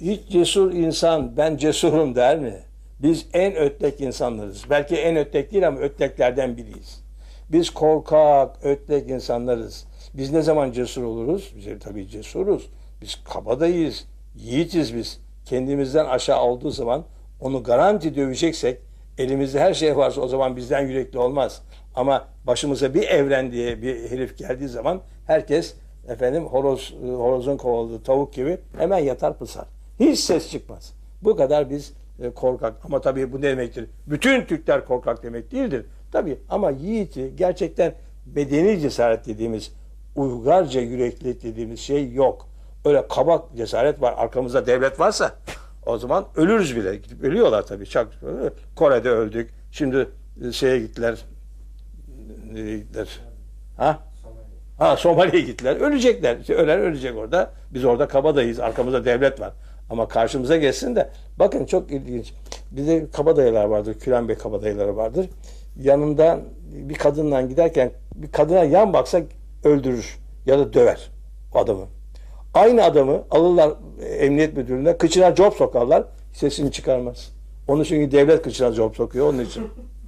Hiç cesur insan ben cesurum der mi? Biz en ötlek insanlarız. Belki en ötlek değil ama ötleklerden biriyiz. Biz korkak, ötlek insanlarız. Biz ne zaman cesur oluruz? Biz tabii cesuruz. Biz kabadayız, yiğitiz biz. Kendimizden aşağı olduğu zaman onu garanti döveceksek elimizde her şey varsa o zaman bizden yürekli olmaz. Ama başımıza bir evren diye bir herif geldiği zaman herkes efendim horoz horozun kovaladığı tavuk gibi hemen yatar pısar. Hiç ses çıkmaz. Bu kadar biz e, korkak. Ama tabii bu ne demektir? Bütün Türkler korkak demek değildir. Tabii ama yiğiti gerçekten bedeni cesaret dediğimiz uygarca yüreklilik dediğimiz şey yok. Öyle kabak cesaret var. Arkamızda devlet varsa o zaman ölürüz bile. Gidip ölüyorlar tabii. Çok, Kore'de öldük. Şimdi e, şeye gittiler. Nereye gittiler? Ha? Ha Somali'ye gittiler. Ölecekler. İşte ölen ölecek orada. Biz orada kabadayız. Arkamızda devlet var. Ama karşımıza geçsin de bakın çok ilginç. Bizde kabadayılar vardır. Küren Bey kabadayıları vardır. Yanından bir kadınla giderken bir kadına yan baksa öldürür ya da döver adamı. Aynı adamı alırlar e, emniyet müdürlüğüne kıçına cop sokarlar sesini çıkarmaz. Onun çünkü devlet kıçına cop sokuyor onun için.